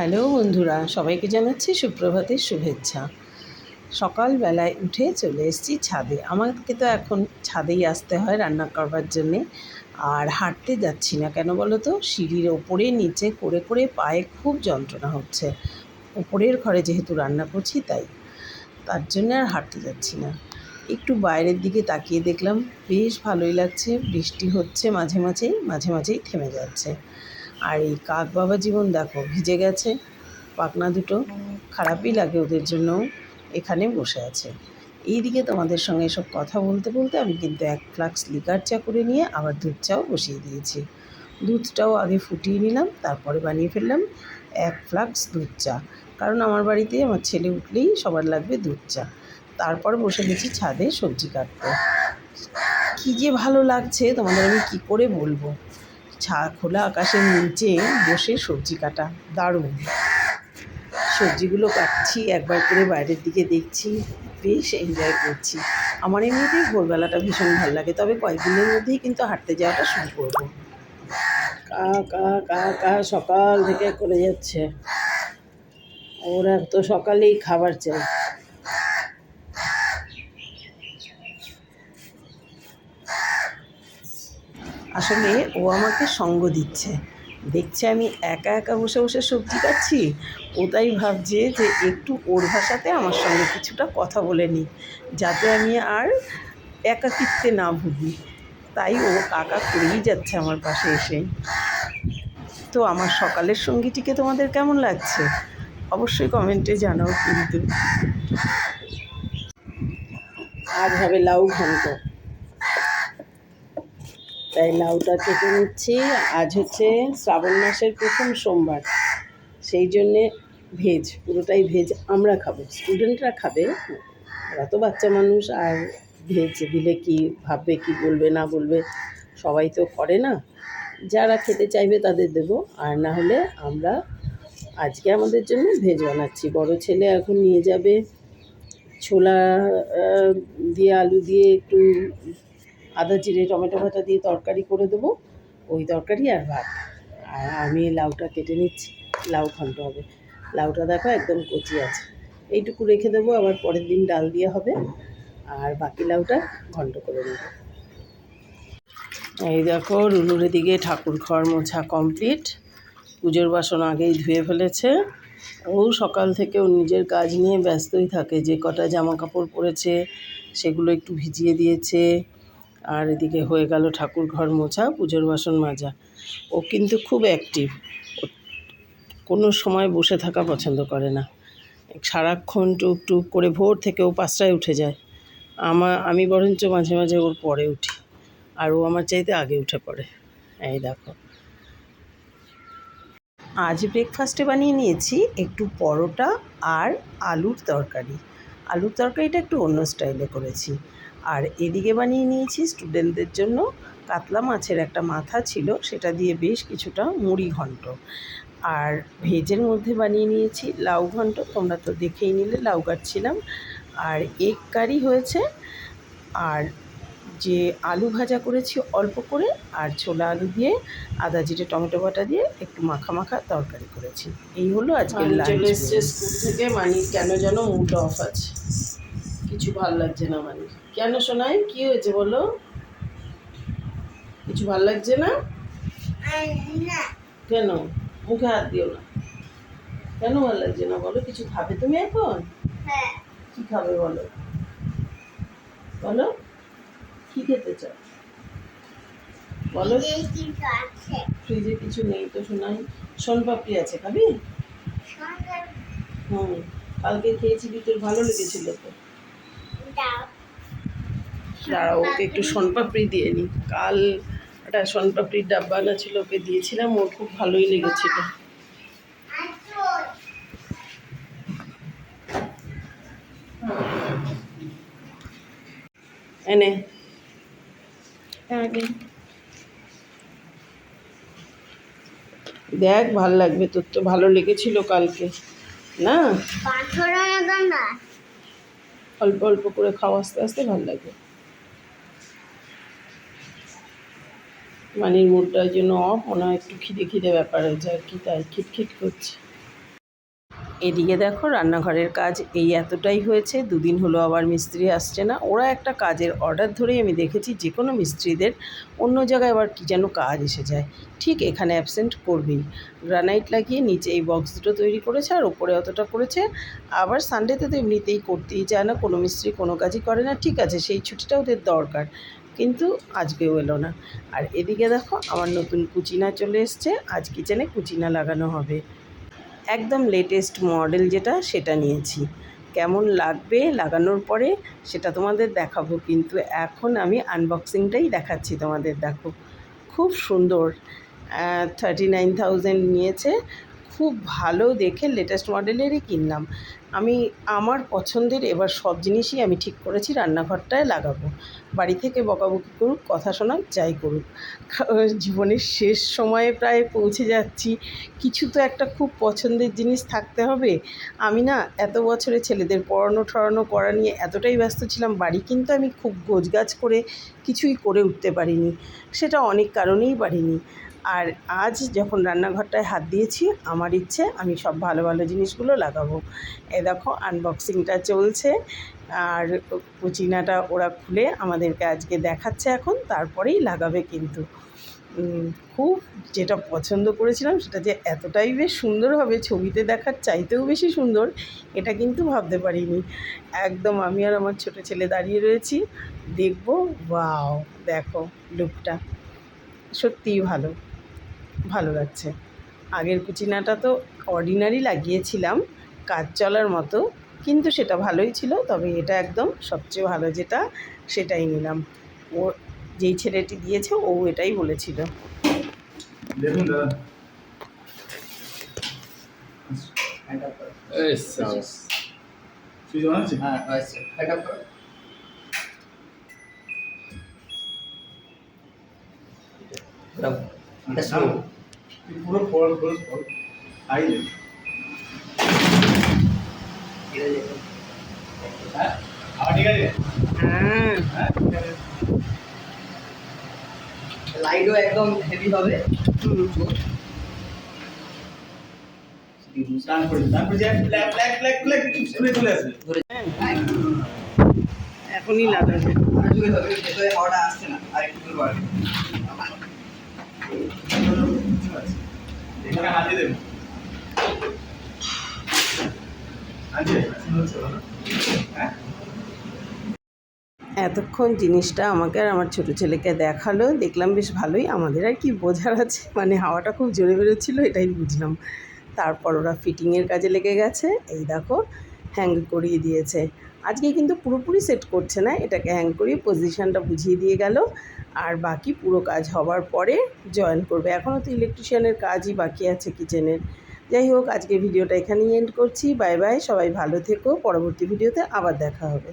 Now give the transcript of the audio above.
Hello বন্ধুরা, সবাইকে জানাচ্ছি সুপ্রভাতের শুভেচ্ছা। সকালবেলায় উঠে চলে এসেছি ছাদে। আমাকে তো এখন ছাদেই আসতে হয় রান্না করবার জন্যে। আর হাঁটতে যাচ্ছি না কেন বলো তো? সিঁড়ির ওপরে নিচে করে করে পায়ে খুব যন্ত্রণা হচ্ছে। ওপরের ঘরে যেহেতু রান্না করছি তাই। তার জন্য আর হাঁটতে যাচ্ছি না। একটু বাইরের দিকে তাকিয়ে দেখলাম, বেশ ভালোই লাগছে। বৃষ্টি হচ্ছে মাঝে মাঝেই মাঝে মাঝেই থেমে যাচ্ছে। আর এই কাক বাবা জীবন দেখো, ভিজে গেছে, পাখনা দুটো খারাপই লাগে ওদের জন্য এখানে বসে আছে। এইদিকে তোমাদের সঙ্গে সব কথা বলতে বলতে আমি কিন্তু এক ফ্লাক্স লিকার চা করে নিয়ে আবার দুধ চাও বসিয়ে দিয়েছি। দুধটাও আগে ফুটিয়ে নিলাম, তারপরে বানিয়ে ফেললাম এক ফ্লাক্স দুধ চা। কারণ আমার বাড়িতে আমার ছেলে উঠলেই সবার লাগবে দুধ চা। তারপর বসে গেছি ছাদে সবজি কাটতে। কী যে ভালো লাগছে, তোমাদের আমি কী করে বলব? ছা, খোলা আকাশের নিচে বসে সবজি কাটা। দারুণ। সবজিগুলো কাটছি, একবার করে বাইরের দিকে দেখছি, বেশ এনজয় করছি। আমার এমনিতেই ভোরবেলাটা ভীষণ ভালো লাগে, তবে কয়েকদিনের মধ্যেই কিন্তু হাঁটতে যাওয়াটা শুরু করব। কা কা কা কা, সকাল থেকে করে যাচ্ছে। ওরা তো সকালেই খাবার চাই। আসলে ও আমাকে সঙ্গ দিচ্ছে। দেখছে আমি একা একা বসে বসে সবজি কাটছি ও তাই ভাবছে যে একটু ওর ভাষাতে আমার সঙ্গে কিছুটা কথা বলে নিই, যাতে আমি আর একাকিত্বে না ভুগি। তাই ও কাকা করেই যাচ্ছে আমার পাশে এসে। তো আমার সকালের সঙ্গীটিকে তোমাদের কেমন লাগছে? অবশ্যই কমেন্টে জানাও কিন্তু। আজ হবে লাউ ঘন্ট। তাই লাউটা কেটে নিচ্ছি। আজ হচ্ছে শ্রাবণ মাসের প্রথম সোমবার। সেই জন্যে ভেজ, পুরোটাই ভেজ আমরা খাব। স্টুডেন্টরা খাবে ওরা তো বাচ্চা মানুষ, আর ভেজ দিলে কি ভাববে, কি বলবে, না বলবে, সবাই তো করে না। যারা খেতে চাইবে তাদের দেবো, আর না হলে আমরা আজকে আমাদের জন্য ভেজ বানাচ্ছি। বড় ছেলে এখন নিয়ে যাবে ছোলা দিয়ে আলু দিয়ে একটু আদা জিরে, টমেটো ভাটা দিয়ে তরকারি করে দেবো। ওই তরকারি আর ভাত। আর আমি লাউটা কেটে নিচ্ছি। লাউ ঘন্ট হবে। লাউটা দেখো একদম কচি আছে। এইটুকু রেখে দেবো, আবার পরের দিন ডাল দিয়ে হবে। আর বাকি লাউটা ঘন্ট করে নেব। এই দেখো রুলুর দিকে ঠাকুর ঘর মোছা কমপ্লিট। পুজোর বাসন আগেই ধুয়ে ফেলেছে। ও সকাল থেকে ও নিজের কাজ নিয়ে ব্যস্তই থাকে। যে কটা জামা কাপড় পরেছে, সেগুলো একটু ভিজিয়ে দিয়েছে। আর এদিকে হয়ে গেল ঠাকুর ঘর মোছা, পুজোর বাসন মাজা। ও কিন্তু খুব অ্যাক্টিভ কোনো সময় বসে থাকা পছন্দ করে না। সারাক্ষণ টুক টুক করে ভোর থেকে ও পাঁচটায় উঠে যায়। আমার আমি বরঞ্চ মাঝে মাঝে ওর পরে উঠি। আর ও আমার চাইতে আগে উঠে পড়ে। এই দেখো। আজ ব্রেকফাস্টে বানিয়ে নিয়েছি একটু পরোটা আর আলুর তরকারি। আলুর তরকারিটা একটু অন্য স্টাইলে করেছি। আর এদিকে বানিয়ে নিয়েছি স্টুডেন্টদের জন্য কাতলা মাছের একটা মাথা ছিল সেটা দিয়ে বেশ কিছুটা মুড়ি ঘন্ট। আর ভেজের মধ্যে বানিয়ে নিয়েছি লাউ ঘন্ট তোমরা তো দেখেই নিলে লাউ কাটছিলাম আর এগ কারি হয়েছে আর যে আলু ভাজা করেছি অল্প করে আর ছোলা আলু দিয়ে আদা জিরে টমেটো বাটা দিয়ে একটু মাখা মাখা তরকারি করেছি। এই হলো আজকে চলে এসছে স্কুল থেকে মানি কেন যেন মুড অফ আছে। কিছু ভালো লাগছে না মানি। কেন শোনাই? কি হয়েছে বলো? কিছু ভালো লাগছে না? কেন? মুখে হাত দিও না। কেন ভালো লাগছে না বলো? কিছু খাবে তুমি এখন? কি খাবে বলো? বলো কি খেতে চাও? বলো। ফ্রিজে কিছু নেই তো শোনাই। সোনপাপড়ি আছে খাবি? হুম কালকে খেয়েছিলি তোর ভালো লেগেছিল তো। দাঁড়া ওকে একটু সোনপাপড়ি দিয়ে নি কাল একটা সোনপাপড়ির ডাব্বা আনা ছিল ওকে দিয়েছিলাম ওর খুব ভালোই লেগেছিল। এনে। দেখ ভালো লাগবে তোর তো ভালো লেগেছিল কালকে না? অল্প অল্প করে খাওয়া আস্তে আস্তে ভালো লাগবে। মানির মুডটার জন্য অফ মনে হয় একটু খিদে খিদে ব্যাপার হয়েছে আর কি, তাই খিটখিট করছে। এদিকে দেখো রান্নাঘরের কাজ এই এতটাই হয়েছে, দুদিন হলো আবার মিস্ত্রি আসছে না। ওরা একটা কাজের অর্ডার ধরেই আমি দেখেছি, যে কোনো মিস্ত্রিদের অন্য জায়গায় আবার কী যেন কাজ এসে যায়। ঠিক এখানে অ্যাবসেন্ট করবেই। গ্রানাইট লাগিয়ে নিচে এই বক্স দুটো তৈরি করেছে আর ওপরে অতটা করেছে। আবার সানডেতে তো এমনিতেই করতেই চায় না, কোনো মিস্ত্রি কোনো কাজই করে না। ঠিক আছে, সেই ছুটিটা ওদের দরকার। কিন্তু আজকেও এলো না। আর এদিকে দেখো আমার নতুন কুচিনা চলে এসছে। আজ কিচেনে কুচিনা লাগানো হবে। একদম লেটেস্ট মডেল যেটা, সেটা নিয়েছি। কেমন লাগবে লাগানোর পরে, সেটা তোমাদের দেখাবো। কিন্তু এখন আমি আনবক্সিংটাই দেখাচ্ছি তোমাদের, দেখো। খুব সুন্দর। থার্টি নাইন থাউজেন্ড নিয়েছে। খুব ভালো দেখে লেটেস্ট মডেলেরই কিনলাম। আমি, আমার পছন্দের এবার সব জিনিসই আমি ঠিক করেছি, রান্নাঘরটায় লাগাবো। বাড়ি থেকে বকাবকি করুক, কথা শোনাক, যাই করুক। জীবনের শেষ সময়ে প্রায় পৌঁছে যাচ্ছি। কিছু তো একটা খুব পছন্দের জিনিস থাকতে হবে। আমি না, এত বছরে ছেলেদের পড়ানো ঠড়ানো করা নিয়ে এতটাই ব্যস্ত ছিলাম, বাড়ি কিন্তু আমি খুব গোছগাছ করে কিছুই করে উঠতে পারিনি। সেটা অনেক কারণেই পারিনি। আর আজ যখন রান্নাঘরটায় হাত দিয়েছি, আমার ইচ্ছে আমি সব ভালো ভালো জিনিসগুলো লাগাবো। এ দেখো আনবক্সিংটা চলছে। আর কুচিনাটা ওরা খুলে আমাদেরকে আজকে দেখাচ্ছে এখন, তারপরেই লাগাবে কিন্তু। খুব যেটা পছন্দ করেছিলাম, সেটা যে এতটাই বেশ সুন্দর হবে, ছবিতে দেখার চাইতেও বেশি সুন্দর, এটা কিন্তু ভাবতে পারিনি। একদম আমি আর আমার ছোট ছেলে দাঁড়িয়ে রয়েছি, দেখব ওয়াও দেখো লুকটা সত্যিই ভালো। ভালো লাগছে। আগের কুচিনাটা তো অর্ডিনারি লাগিয়েছিলাম কাজ চলার মতো কিন্তু সেটা ভালোই ছিল তবে এটা একদম সবচেয়ে ভালো যেটা সেটাই নিলাম। ও যেই ছেলেটি দিয়েছে ও এটাই বলেছিল। দেখুন দাদা। হ্যাঁ পুরো ফল ফল লাইটও একদম হেভি হবে। এখনই লাগাবে আসছে না আর একটু হ্যাঁ? এতক্ষণ জিনিসটা আমাকে আর আমার ছোটো ছেলেকে দেখাল, দেখলাম বেশ ভালোই। আমাদের আর কি বোঝার আছে? মানে হাওয়াটা খুব জোরে বেরোচ্ছিলো, এটাই বুঝলাম। তারপর ওরা ফিটিংয়ের কাজে লেগে গেছে। এই দেখো হ্যাং করিয়ে দিয়েছে। আজকে কিন্তু পুরোপুরি সেট করছে না, এটাকে হ্যাং করিয়ে পজিশানটা বুঝিয়ে দিয়ে গেল। আর বাকি পুরো কাজ হবার পরে জয়েন করবে। এখনও তো ইলেকট্রিশিয়ানের কাজই বাকি আছে কিচেনের যাই হোক আজকে ভিডিওটা এখানেই এন্ড করছি। বাই বাই সবাই ভালো থেকো। পরবর্তী ভিডিওতে আবার দেখা হবে।